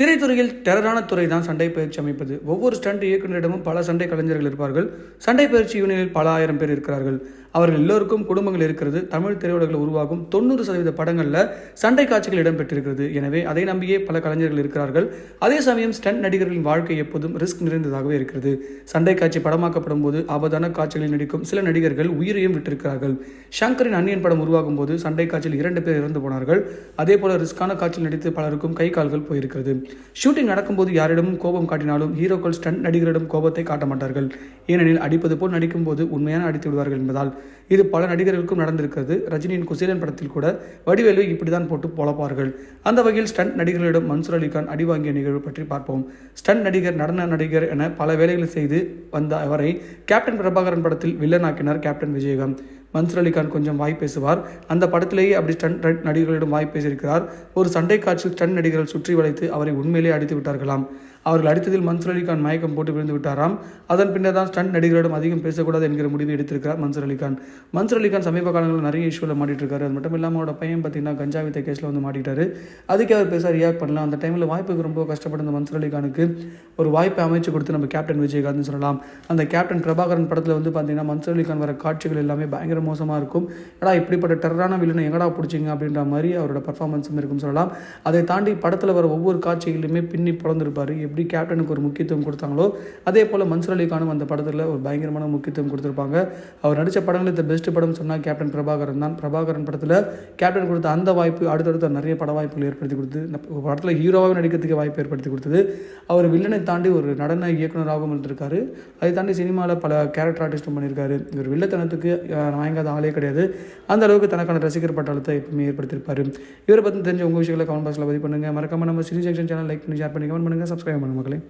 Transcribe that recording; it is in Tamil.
திரைத்துறையில் டெரரான துறை தான் சண்டை பயிற்சி அமைப்பது. ஒவ்வொரு ஸ்டண்ட் இயக்குநரிடமும் பல சண்டை கலைஞர்கள் இருப்பார்கள். சண்டை பயிற்சி யூனியனில் பல ஆயிரம் பேர் இருக்கிறார்கள். அவர்கள் எல்லோருக்கும் குடும்பங்கள் இருக்கிறது தமிழ் திரையுலகில் உருவாகும் தொண்ணூறு சதவீத படங்களில் சண்டை காட்சிகள் இடம்பெற்றிருக்கிறது. எனவே அதை நம்பியே பல கலைஞர்கள் இருக்கிறார்கள். அதே சமயம் ஸ்டண்ட் நடிகர்களின் வாழ்க்கை எப்போதும் ரிஸ்க் நிறைந்ததாகவே இருக்கிறது. சண்டை காட்சி படமாக்கப்படும் போது ஆபத்தான காட்சிகளில் நடிக்கும் சில நடிகர்கள் உயிரையும் விட்டிருக்கிறார்கள். ஷங்கரின் அன்னியன் படம் உருவாகும் போது சண்டை காட்சியில் இரண்டு பேர் இறந்து போனார்கள். அதே போல ரிஸ்கான காட்சியில் நடித்து பலருக்கும் கை கால்கள் போயிருக்கிறது. ஷூட்டிங் நடக்கும்போது யாரிடமும் கோபம் காட்டினாலும் ஹீரோக்கள் ஸ்டண்ட் நடிகரிடம் கோபத்தை காட்ட மாட்டார்கள். ஏனெனில் அடிப்பது போல் நடிக்கும் போது உண்மையான அடித்து விடுவார்கள் என்பதால் இது பல நடிகர்களுக்கும் நடந்திருக்கிறது. ரஜினியின் குசேலன் படத்தில் கூட வடிவேலு இப்படிதான் போட்டு பொழப்பார்கள். அந்த வகையில் ஸ்டண்ட் நடிகர்களிடம் மன்சூர் அலிகான் அடி வாங்கிய நிகழ்வு பற்றி பார்ப்போம். ஸ்டண்ட் நடிகர் நடன நடிகர் என பல வேலைகளை செய்து வந்த அவரை கேப்டன் பிரபாகரன் படத்தில் வில்லனாக்கினார் கேப்டன் விஜயகாந்த். மன்சூர் அலிகான் கொஞ்சம் வாய் பேசுவார். அந்த படத்திலேயே அப்படி ஸ்டண்ட் நடிகர்களிடம் வாய் பேசியிருக்கிறார். ஒரு சண்டை காட்சியில் ஸ்டண்ட் நடிகர்கள் சுற்றி வளைத்து அவரை உண்மையிலே அடித்து விட்டார்களாம். அவர்கள் அடித்ததில் மன்சூர் அலிகான் மயக்கம் போட்டு விழுந்து விட்டாராம். அதன் பின்னர் தான் ஸ்டண்ட் நடிகரிடம் அதிகம் பேசக்கூடாது என்கிற முடிவு எடுத்திருக்கிறார் மன்சூர் அலிகான். மன்சூர் அலிகான் சமீப காலங்களில் நிறைய இஷ்யூவில் மாட்டிட்டு இருக்காரு அது மட்டும் இல்லாமல் அவரோட பையன் பார்த்தீங்கன்னா கஞ்சா வித்த கேஸில் வந்து மாட்டிட்டாரு. அதுக்கே அவர் பேச ரியாக்ட் பண்ணலாம் அந்த டைமில் வாய்ப்புக்கு ரொம்ப கஷ்டப்பட்ட அந்த மன்சூர் அலிகானுக்கு ஒரு வாய்ப்பை அமைச்சு கொடுத்து நம்ம கேப்டன் விஜயகாந்த்னு சொல்லலாம். அந்த கேப்டன் பிரபாகரன் படத்தில் வந்து பார்த்தீங்கன்னா மன்சூர் அலிகான் வர காட்சிகள் எல்லாமே பயங்கர மோசமாக இருக்கும். ஏடா இப்படிப்பட்ட டெரரான வில்லனை எங்கடா பிடிச்சிங்க அப்படின்ற மாதிரி அவரோட பர்ஃபார்மன்ஸும் இருக்கும்னு சொல்லலாம். அதை தாண்டி படத்தில் வர ஒவ்வொரு காட்சிகளிலுமே பின்னி பிறந்திருப்பார் எப்படி கேப்டனுக்கு ஒரு முக்கியத்துவம் கொடுத்தாங்களோ அதே போல் மன்சூர் அலிகானும் அந்த படத்தில் ஒரு பயங்கரமான முக்கியத்துவம் கொடுத்துருப்பாங்க. அவர் நடித்த படங்கள் இந்த பெஸ்ட் படம் சொன்னால் கேப்டன் பிரபாகரன் தான். பிரபாகரன் படத்தில் கேப்டன் கொடுத்த அந்த வாய்ப்பு அடுத்தடுத்த நிறைய பட வாய்ப்புகள் ஏற்படுத்தி கொடுத்து இந்த படத்தில் ஹீரோவாக நடிக்கிறதுக்கு வாய்ப்பு ஏற்படுத்தி கொடுத்தது. அவர் வில்லனை தாண்டி ஒரு நடன இயக்குனராகவும் இருந்திருக்காரு. அதை தாண்டி சினிமாவில் பல கேரக்டர் ஆர்டிஸ்டும் பண்ணியிருக்காரு. இவர் வில்லத்தனத்துக்கு வாங்காத ஆளே கிடையாது. அந்த அளவுக்கு தனக்கான ரசிகர் பட்டாளத்தை எப்பவுமே ஏற்படுத்தியிருப்பார். இவரை பற்றி தெரிஞ்ச உங்கள் விஷயங்களை கமெண்ட் பாக்ஸில் பதிவு பண்ணுங்கள் மறக்காம நம்ம சினி செக்ஷன் சேனல் லைக் பண்ணி ஷேர் பண்ணி கமெண்ட் பண்ணுங்கள் சப்ஸ்கிரைப் பாய்